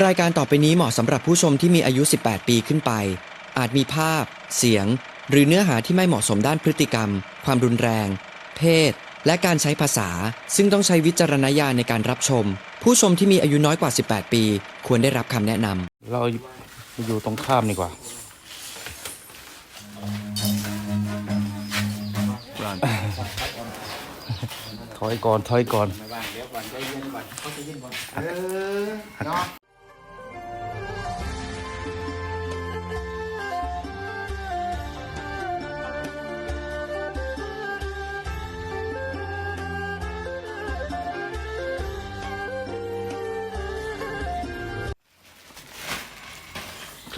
รายการต่อไปนี้เหมาะสำหรับผู้ชมที่มีอายุ 18 ปีขึ้นไป อาจมีภาพ เสียง หรือเนื้อหาที่ไม่เหมาะสมด้านพฤติกรรม ความรุนแรง เพศ และการใช้ภาษา ซึ่งต้องใช้วิจารณญาณในการรับชม ผู้ชมที่มีอายุน้อยกว่า 18 ปี ควรได้รับคำแนะนำเราอยู่ตรงข้ามดีกว่าถอยก่อนถอยก่อน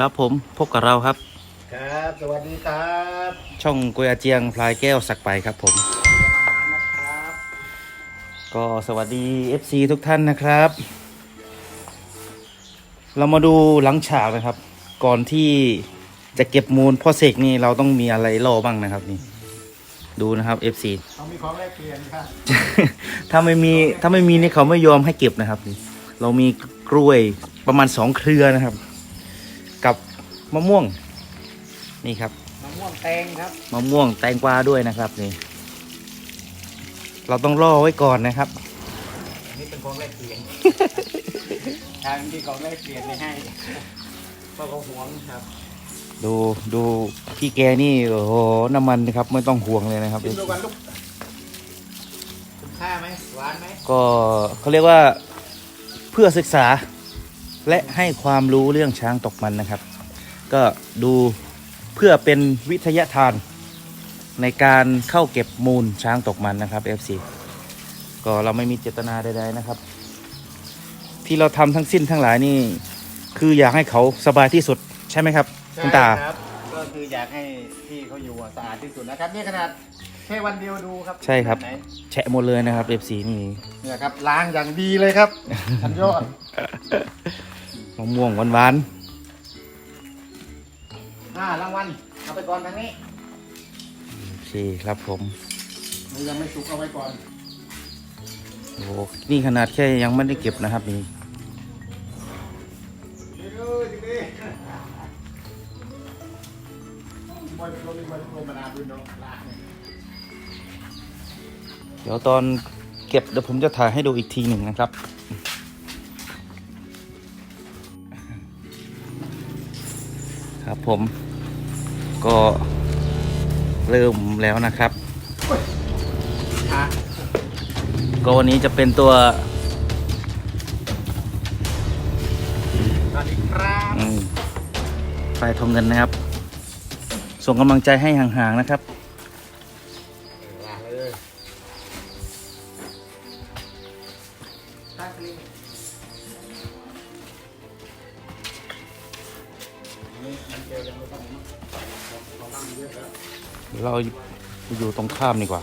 ครับผมพบกับเราครับ ครับ สวัสดีครับช่องกุยอาเจียงพลายแก้วสักไปครับผมนะครับก็สวัสดี FC ทุกท่านนะครับ เรามาดูหลังฉากนะครับ ก่อนที่จะเก็บมูลพ่อเสกนี่เราต้องมีอะไรล่อบ้างนะครับนี่ ดูนะครับ FC เขามีของแลกเปลี่ยนครับถ้าไม่มีถ้าไม่มีนี่เขาไม่ยอมให้เก็บนะครับนี่เรามีกล้วยประมาณสองเครือนะครับกับ มะม่วง นี่ครับมะม่วงแตงครับมะม่วงแตงกวาด้วยนะครับนี่ เราต้องล่อไว้ก่อนนะครับอันนี้เป็นของแลกเปลี่ยนทางที่ของแลกเปลี่ยนไม่ให้เพราะเขาหวงครับ ดูดูพี่แกนี่โอ้โหน้ำมันนะครับไม่ต้องห่วงเลยนะครับ ชิมดูกันลูกคุณค่าไหมหวานไหมก็เขาเรียกว่าเพื่อศึกษา และให้ความรู้เรื่องช้างตกมันนะครับ ก็ดูเพื่อเป็นวิทยาทานในการเข้าเก็บมูลช้างตกมันนะครับ FC ก็เราไม่มีเจตนาใดๆนะครับ ที่เราทำทั้งสิ้นทั้งหลายนี่ คืออยากให้เขาสบายที่สุดใช่ไหมครับ คุณตา ใช่ครับก็คืออยากให้ที่เขาอยู่อะสะอาดที่สุดนะครับ นี่ขนาดแค่วันเดียวดูครับใช่ครับ ไหนแฉะหมดเลยนะครับ FC นี่ เนี่ยครับล้างอย่างดีเลยครับ ทันยอด มะม่วงหวาน อ่ารางวัลเอาไปก่อนทางนี้ๆโอเคครับผมมันยังไม่สุกเอาไว้ก่อนโอ้โหนี่ขนาดแค่ยังไม่ได้เก็บนะครับนี่ดีเลยดีเลยบอลโรบินบอลโรมานาบุญเนาะลากเนี่ยเดี๋ยวตอนเก็บเดี๋ยวผมจะถ่ายให้ดูอีกทีหนึ่งนะครับ ครับผม ก็เริ่มแล้วนะครับอะก็วันนี้จะเป็นตัวสวัสดีครับอืมไฟทองเงินนะครับ ส่งกำลังใจให้ห่างๆนะครับ เราอยู่ตรงข้ามดีกว่า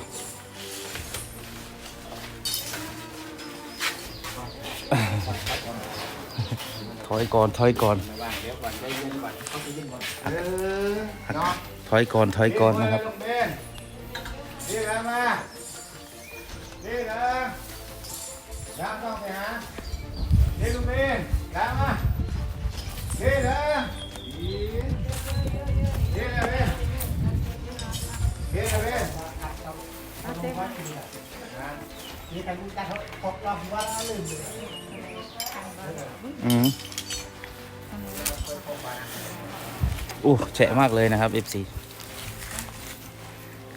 ถอยก่อน ถอยก่อน ถอยก่อน ถอยก่อนนะครับ นี่นะมา นี่นะดามต้องไปหานี่ลุงเบนดามมา นี่นะ นี่กันกันเขาตกรอบว่าลืมเลยอืมอู้แฉะมากเลยนะครับ FC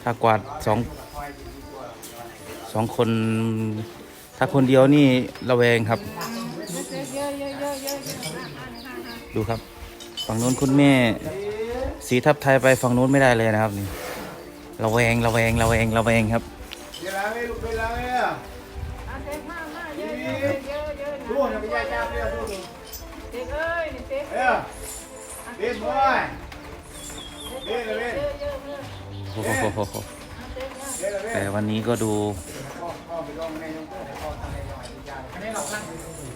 ถ้ากวาดสองสองคน ถ้าคนเดียวนี่ระแวงครับ ดูครับ ฝั่งโน้นคุณแม่ สีทับไทยไปฝั่งโน้นไม่ได้เลยนะครับนี่ระแวงระแวงระแวงระแวงครับ เดี๋ยวแล้วไม่ลุกไปแล้วเนี่ยดูนะไม่ใช่จ้าเดียวดูดูเอ้ยเบนบอยเบนเลยเบนโอ้โหเบนเลยเบแต่นวันนี้ก็ดู พ่อพ่อไปลองในยงเตอร์พ่อทำอะไรหน่อยดีจ้าอันนี้เราตั้งอยู่ตรงนี้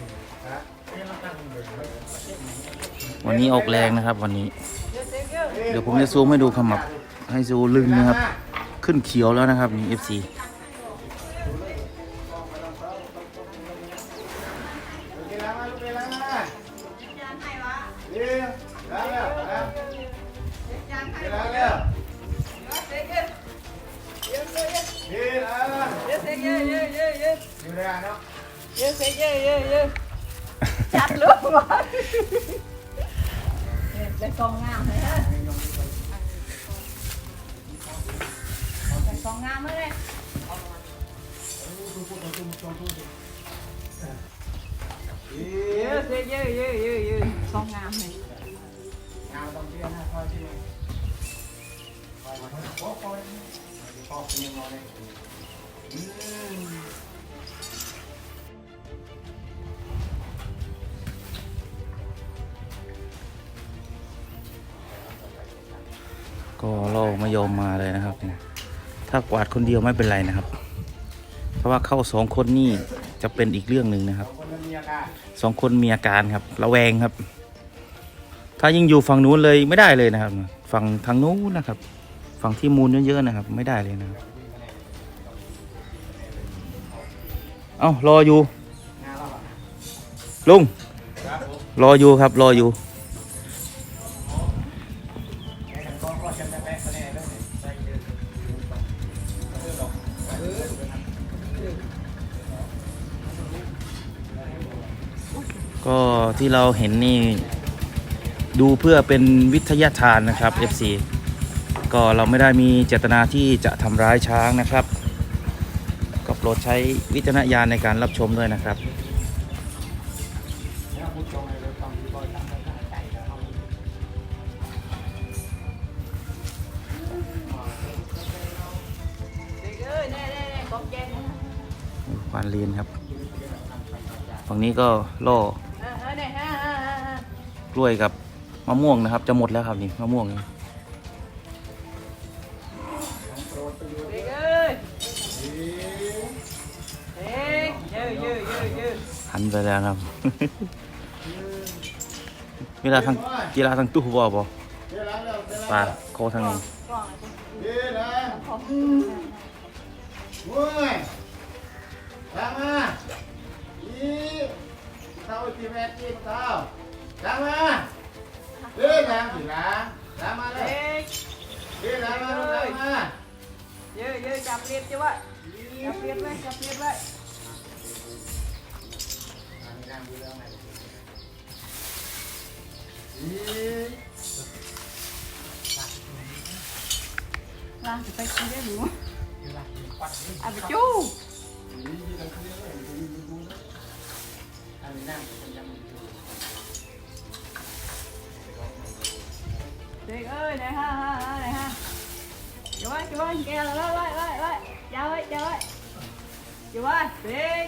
ฮะอันนี้เราตั้งอยู่ตรงนี้วันนี้ออกแรงนะครับ วันนี้เดี๋ยวผมจะซูมให้ดูขมับ ให้ซูลึงนะครับ ขึ้นเขียวแล้วนะครับนี่ FC ลูกเมล้างหน้าจานใครวะนี่ล้างแล้วล้างจานใครล้างแล้วนี่ล้างเยอะเยอะเยอะเยอะเยอะเยอะอยู่ในอ่างเนาะเยอะเยอะเยอะเยอะจัดลูกหมดเลยกองงามเลยฮะกองงามเลย Thank you. เยอะเยอะเยอะเยอะเยอะเยอะกองงามเลยงานต้องเตี้ยนะคอยที่นี่คอยมาโอ้คอยพ่อเป็นยังไงเลยอืมก็เราไม่ยอมมาเลยนะครับเนี่ยถ้ากวาดคนเดียวไม่เป็นไรนะครับ เพราะว่าเข้าสองคนนี่จะเป็นอีกเรื่องหนึ่งนะครับ สองคนมีอาการครับระแวงครับ ถ้ายิ่งอยู่ฝั่งนู้นเลยไม่ได้เลยนะครับ ฝั่งทางนู้นนะครับ ฝั่งที่มูลเยอะๆนะครับ ไม่ได้เลยนะครับเอ้ารออยู่ลุงรออยู่ครับรออยู่ ที่เราเห็นนี่ ดูเพื่อเป็นวิทยาทานนะครับ FC ก็เราไม่ได้มีเจตนาที่จะทำร้ายช้างนะครับ ก็โปรดใช้วิจารณญาณในการรับชมด้วยนะครับการเอาเด็กเอ้ยแน่แน่แน่กองแกงควานเรียนครับ ฝั่งนี้ก็ล่อ ล้วยกับมะม่วงนะครับ จะหมดแล้วครับนี่มะม่วงนี่หันไปแล้วครับ เวลาทางกีฬาทางตู้บอบอปลาโคทางนี้ยวแล้วของเว้ยตามมาอีเท่าที่แม่กินเท่าตามมา จับเรียบไว้จับเรียบไว้อีล่างจะไปกินได้หรือเอาไปจู้อันนี้นั่งเป็นยังไงเด็กเอ้ยไหนฮะฮะฮะไหนฮะเดี๋ยวไว้เดี๋ยวไว้แกไว้ไว้ไว้ไว้ยาวไว้ยาวไว้ เดี๋วไว้เด็ก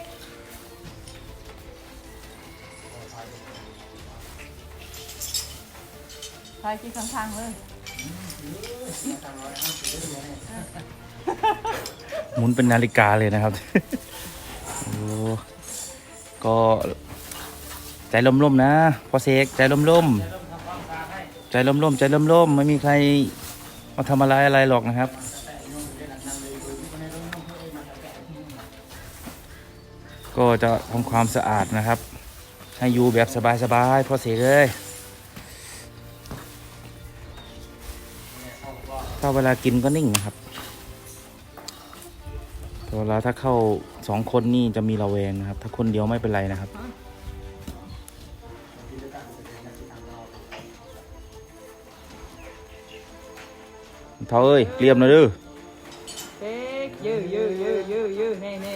ใครกินข้างๆเลยหมุนเป็นนาฬิกาเลยนะครับ โอ้ก็ ใจล่มๆนะพอเสกใจล่มๆใจล่มๆใจล่มๆไม่มีใครมาทำอะไรอะไรหรอกนะครับ ก็จะทำความสะอาดนะครับ ให้อยู่แบบสบายๆพอเสกเลยถ้าเวลากินก็นิ่งนะครับแต่เวลาถ้าเข้าสองคนนี่จะมีระแวงนะครับ ถ้าคนเดียวไม่เป็นไรนะครับเท่าเอ้ยเรียมหนะดื้อ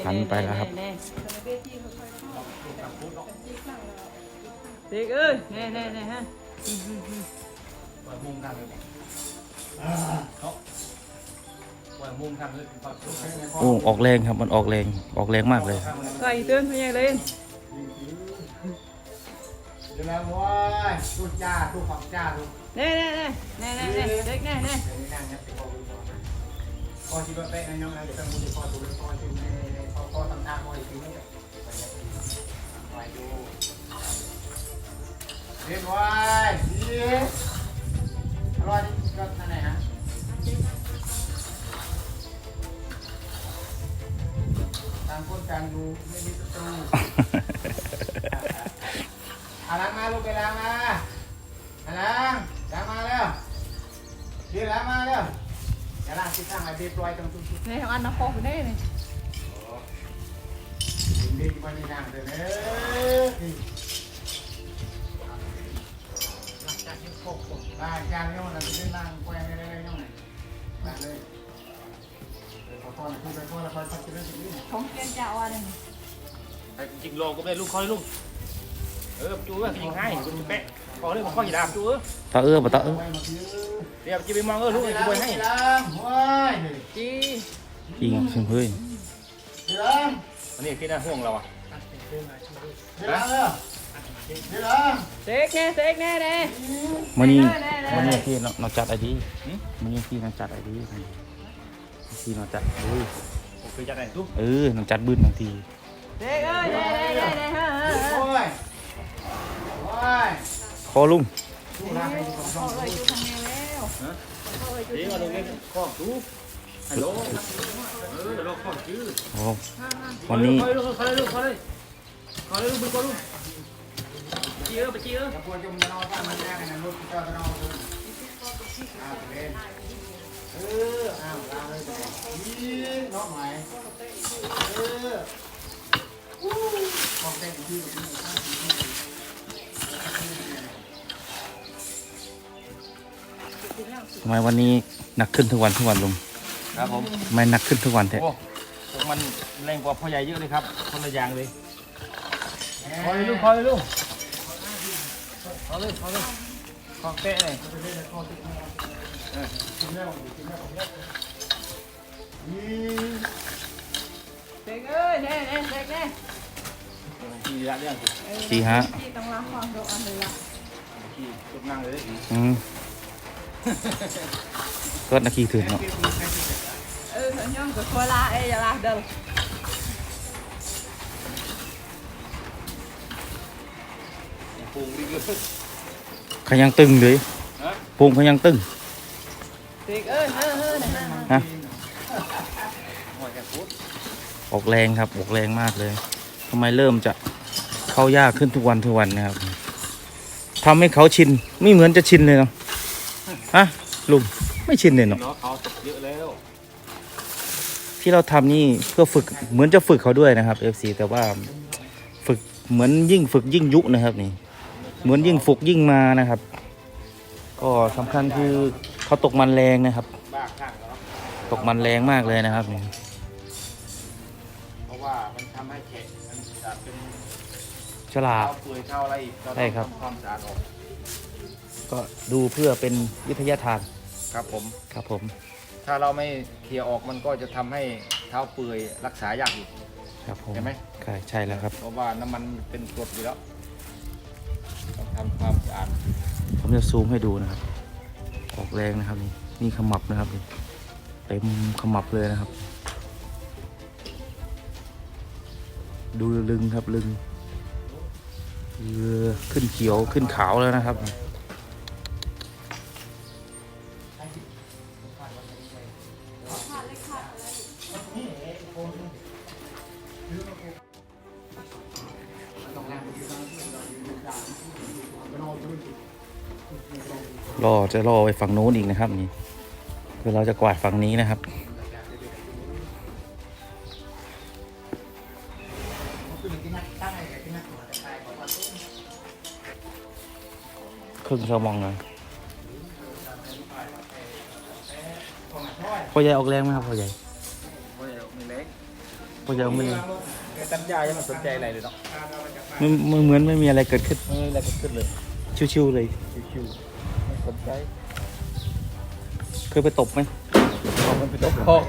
หันไปแล้วครับ แน่ เด็กเอ้ยแน่แน่แน่ฮะมุมกันเลยเขาว่ามุมกันเลยพอสุดโอ้ออกแรงครับมันออกแรงออกแรงมากเลย ใส่เตือนพยาเล่นเดี๋ยวแล้วโว้ยทุกจ้าทุกฝักจ้าทุกแน่แน่แน่แน่แน่แน่เด็กแน่แน่เดี๋ยวนี้นั่งเนี่ยติดคอคุณพ่อนะพอชิบะเป๊ะนะน้องนะเดี๋ยวต้องมุดคอตัวคอชิมในคอคอทำทางคออีกทีนึงไปดู เรียบร้อยดีอร่อยก็ท่านไหนฮะต่างคนต่างอยู่ไม่มีศัตรูอาล้างมาลูกไปล้างมาอาล้างล้างมาแล้วดีล้างมาแล้วอย่าล้างที่ข้างไอ้เบียปล่อยตรงทุกแน่ทำอันน้ำพอกอยู่แน่เลยๆดีๆวันนี้นั่งเลยเนี่ย ด้อดีได้จานนี้มันจะได้นั่งแกว่งได้ยน้องไหนมาเลยเดี๋ยวขอพรพูดไปก่อนแล้วค่อยพักกินเรื่องนี้ของเกียนจะเอาอะไรนี่ไอ้จริงโลก็ไม่ได้ลูกคอยลูกเออจูว่ายิงให้คุณจะแปะพอเลยผมข้อหยีดาบจูเออตาเอื้อบ่ตาเอื้อเดี๋ยวจะไปมองเออลูกจะบวยให้พี่ลังจีจริงเชิงเฮ้ยพี่ลังอันนี้ที่น่าห่วงเราอะพี่ลังเออ เซ็กแน่เซ็กแน่เด้มันนี่ได้ได้ มันนี่ที่เราเราจัดไอดีมันนี่ที่เราจัดไอดีที่เราจัดเอ้ยผมเคยจัดไหนทุกเออเราจัดบื้นบางทีเซ็กเอ้ยได้ได้ได้ได้ฮะโอ้ยโอ้ยคอลุงพ่อเอ้ยอยู่ทางนี้แล้วพ่อเอ้ยอยู่เดี๋ยวทางเรานี้เล่นข้อจูฮัลโหลเออเราข้อจื้อโอ้วันนี้คอยลูกคอยลูกคอยเลยคอยเลยลูกไปก่อนลูก จีเออไปจีเอออย่าปวดจมจะนอนบ้านมันแน่กันนะลูกเจ้าจะนอนเลยอ้าวเล่นเอออ้าวลาเลยนี่น้องใหม่เออวู้ของเต้นที่ที่ทำไมวันนี้หนักขึ้นทุกวันทุกวันลุงครับผมทำไมหนักขึ้นทุกวันแท้โอ้พวกมันแรงกว่าพ่อใหญ่เยอะเลยครับ คนละอย่างเลยคอยลูกคอยลูก คอยเลยคอยเลยคอยเตะเลยนี่เซ็กเอ้ยแน่แน่เซ็กแน่ขี่ละเรื่องสิจีฮะที่ต้องรับความรู้อันเลยละขี่ตุกนั่งเลยอืมก็นาทีถึงเนาะเออฉันยังกับโคลาเอ้ยอย่าลาเดิมปูงดีเกิน เขายังตึงเลยฮะพุงเขายังตึงเซ็กเอ้ยเฮ้อเฮ้อนะฮะฮะหอยแกพูดออกแรงครับออกแรงมากเลยทำไมเริ่มจะเข้ายากขึ้นทุกวันทุกวันนะครับทำให้เขาชินไม่เหมือนจะชินเลยเนาะฮะลุงไม่ชินเลยเนาะเนาะเขาตกเยอะแล้วที่เราทำนี่เพื่อฝึกเหมือนจะฝึกเขาด้วยนะครับ FC แต่ว่าฝึกเหมือนยิ่งฝึกยิ่งยุนะครับนี่ เหมือนยิ่งฝึกยิ่งมานะครับ ก็สำคัญคือเขาตกมันแรงนะครับบ้าข้างเนาะตกมันแรงมากเลยนะครับนี่เพราะว่ามันทำให้แขกมันจะเป็นฉลาดเท้าเปื่อยเท้าอะไรอีกเราใช่ต้องครับ ทำความสะอาดออกก็ดูเพื่อเป็นวิทยาทานครับผม ครับผม ถ้าเราไม่เคลียร์ออกมันก็จะทำให้เท้าเปื่อยรักษายากอีก ครับผมเห็นไหม ใช่ใช่แล้วครับ เพราะว่าน้ำมันเป็นกรดอยู่แล้วต้อง ทำความสะอาดผมจะซูมให้ดูนะครับ ออกแรงนะครับนี่นี่ขมับนะครับนี่เต็มขมับเลยนะครับ ดูลึงครับลึงเออขึ้นเขียวขึ้นขาวแล้วนะครับ รอจะรอไปฝั่งโน้นอีกนะครับนี่คือเราจะกวาดฝั่งนี้นะครับ ครึ่งชั่วโมงเลยพ่อใหญ่ออกแรงไหมครับพ่อใหญ่มีเล็กพ่อใหญ่ไม่ไม่ตั้งใจยังไม่สนใจอะไรเลยเนาะไม่ไม่เหมือนไม่มีอะไรเกิดขึ้นไม่มีอะไรเกิดขึ้นเลย ชิวๆเลยชิวๆไม่ สนใจเคยไปตบไหมออกมันไปตกคอก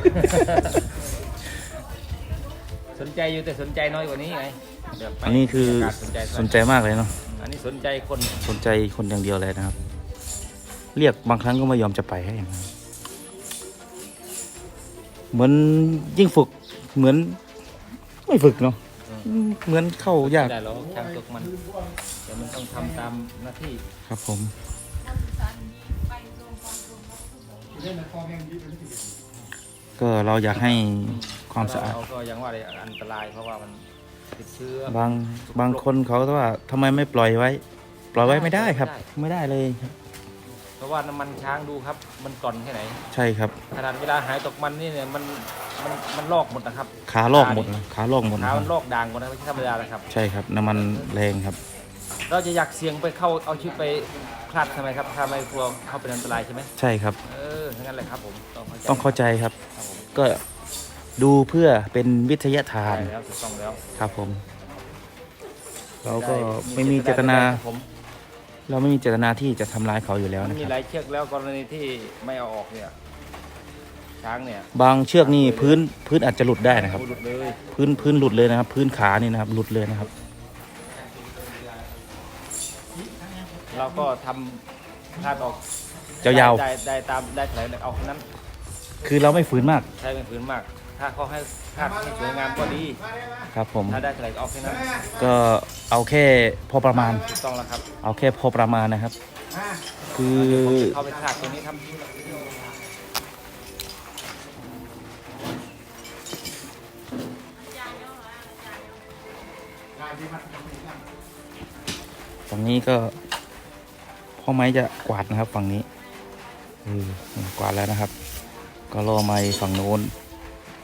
สนใจอยู่แต่สนใจน้อยกว่านี้ไงเดี๋ยวไปอันนี้คือประกาศสนใจสนใจมากเลยเนาะอันนี้สนใจคนสนใจคนอย่างเดียวเลยนะครับ เรียกบางครั้งก็ไม่ยอมจะไปให้นะครับเหมือนยิ่งฝึกเหมือน ไม่ฝึกเนาะเหมือนเข้ายาก ได้หรอกช่างตกมันแต่มันต้องทำตามหน้าที่ครับผม ก็เราอยากให้ความสะอาด เราก็ยังว่าเลยอันตรายเพราะว่ามันติดเชื้อบางบางคนเขาก็ว่าทำไมไม่ปล่อยไว้ ปล่อยไว้ไม่ได้ครับ ไม่ได้เลยครับเพราะว่าน้ำมันช้างดูครับ มันก่อนแค่ไหน ใช่ครับ ขนาดเวลาหายตกมันนี่เนี่ยมันมันมันลอกหมดนะครับขาลอกหมดนะขาลอกหมดนะขาครัมับนลอกด่างหมดนะไม่ใช่ธรรมดานะครับ ใช่ครับน้ำมันแรงครับ เราจะอยากเสี่ยงไปเข้าเอาชีวิตไปค ลาดทำไมครับถ้าไม่กลัวเข้าเป็นอันตรายใช่ไหมใช่ครับ เออทั้งนั้นแหละครับผมต้องเข้าใจต้องเข้าใจครับ ครับผมก็ดูเพื่อเป็นวิทยาทานใช่แล้วถูกต้องแล้วครับผม เราก็ไม่มีเจตนา ครับผม เราไม่มีเจตนาที่จะทำร้ายเขาอยู่แล้วมันนะคมีรับหลายเชือกแล้วกรณีที่ไม่เอาออกเนี่ย ช้างเนี่ยบางเชือกนี่พื้นพื้นอาจจะหลุดได้นะครับ หลุดเลยพื้นพื้นหลุดเลยนะครับ พื้นขานี่นะครับหลุดเลยนะครับ เราก็ทำคลาดออกยาวๆ ได้ได้ตามได้เท่าไหร่เอาแค่นั้นคือเราไม่ฝืนมากใช้เป็นพื้นมาก ถ้าเขาให้คาดให้สวยงามก็ดี ครับผม ถ้าได้เท่าไหร่ก็เอาแค่นั้นก็เอาแค่พอประมาณ ถูกต้องแล้วครับเอาแค่พอประมาณนะครับ คือเข้าไปคาดตรงนี้ครับฝั่งนี้ก็ พ่อไม้จะกวาดนะครับ ฝั่งนี้เออกวาดแล้วนะครับ ก็รอไม้ฝั่งโน้น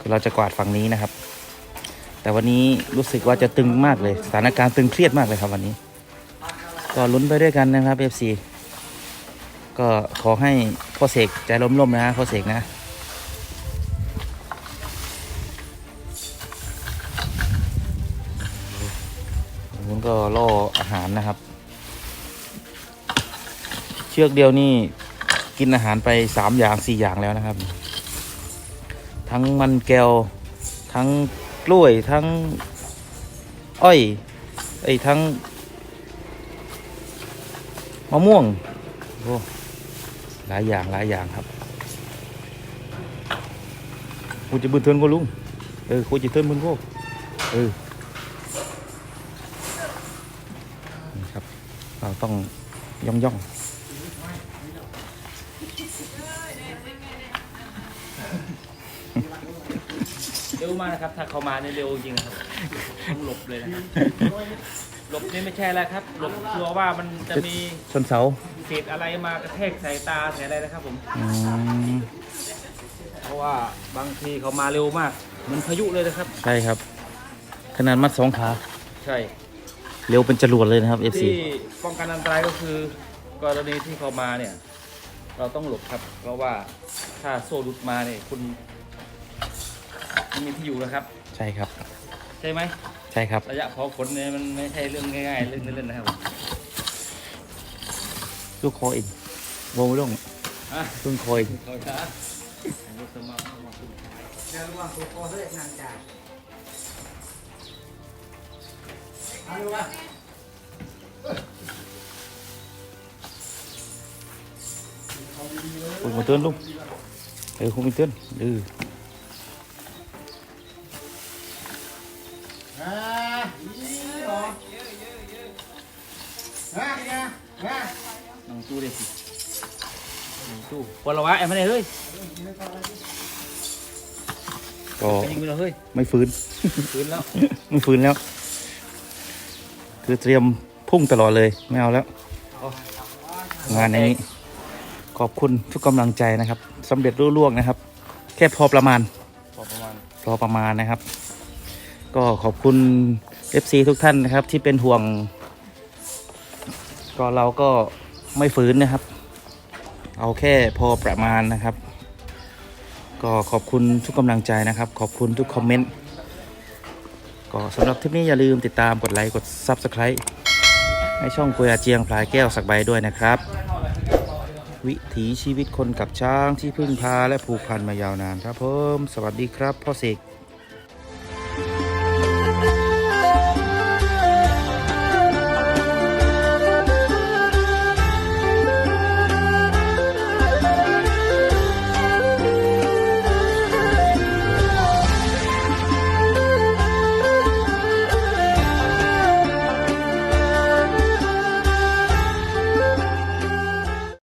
คือเราจะกวาดฝั่งนี้นะครับ แต่วันนี้รู้สึกว่าจะตึงมากเลยสถานการณ์ตึงเครียดมากเลยครับวันนี้ ก็ลุ้นไปด้วยกันนะครับ FC ก็ขอให้พ่อเสกใจล้มๆนะพ่อเสกนะผมก็ล่ออาหารนะครับ เชือกเดียวนี่กินอาหารไปสามอย่างสี่อย่างแล้วนะครับ ทั้งมันแก้ว ทั้งกล้วย ทั้งอ้อยไอ้ทั้งมะม่วงโอ้หลายอย่างหลายอย่างครับกูจะบืนเทินก็ลุงเออกูจะเทินมึงก็เออนี่ครับ เราต้องย่องย่อง ร็วมากนะครับ ถ้าเขามาเนี่ยเร็วจริงนะครับต้องหลบเลยนะครับหลบนี่ไม่ใช่แล้วครับหลบกลัวว่ามันจะมีชนเสาเศษอะไรมากระแทกใส่ตาใส่อะไรนะครับผม อืมเพราะว่าบางทีเขามาเร็วมากเหมือนพายุเลยนะครับ ใช่ครับ ขนาดมัดสองขาใช่ เร็วเป็นจรวดเลยนะครับ FC ที่ป้องกันอันตรายก็คือกรณีที่เขามาเนี่ย เราต้องหลบครับ เพราะว่าถ้าโซ่หลุดมาเนี่ยคุณ ไม่มีที่อยู่นะครับ ใช่ครับ ใช่ไหมใช่ครับ ระยะเผาขนเนี่ยมันไม่ใช่เรื่องง่ายๆเรื่องเล่นๆนะครับลูกคออีกวงลงอะลูกคออีกเขาช้าอันนี้สมาสมาคุณคุยมาเตือนลุงเออคุยมาเตือนเออ อ่าอีหรอฮะนะนะน้องตู้เลยสินั่งตู้ปลวะไอ้มาเนี่ยเฮ้ยก็ไปยิงไปเลยเฮ้ยไม่ฟื้นคืนแล้วไม่ฟื้นแล้ว คือเตรียมพุ่งตลอดเลยไม่เอาแล้ว งานในนี้ ขอบคุณทุกกำลังใจนะครับสำเร็จรุ่ล่วงนะครับ แค่พอประมาณ พอประมาณพอประมาณนะครับ ก็ขอบคุณ FC ทุกท่านนะครับที่เป็นห่วง ก็เราก็ไม่ฝืนนะครับ เอาแค่พอประมาณนะครับ ก็ขอบคุณทุกกำลังใจนะครับ ขอบคุณทุกคอมเมนต์ก็สำหรับทริปนี้อย่าลืมติดตามกดไลค์กด Subscribe ให้ช่องกุยอาเจียงพลายแก้วสักใบด้วยนะครับ วิถีชีวิตคนกับช้างที่พึ่งพาและผูกพันมายาวนานครับผมสวัสดีครับพ่อเสก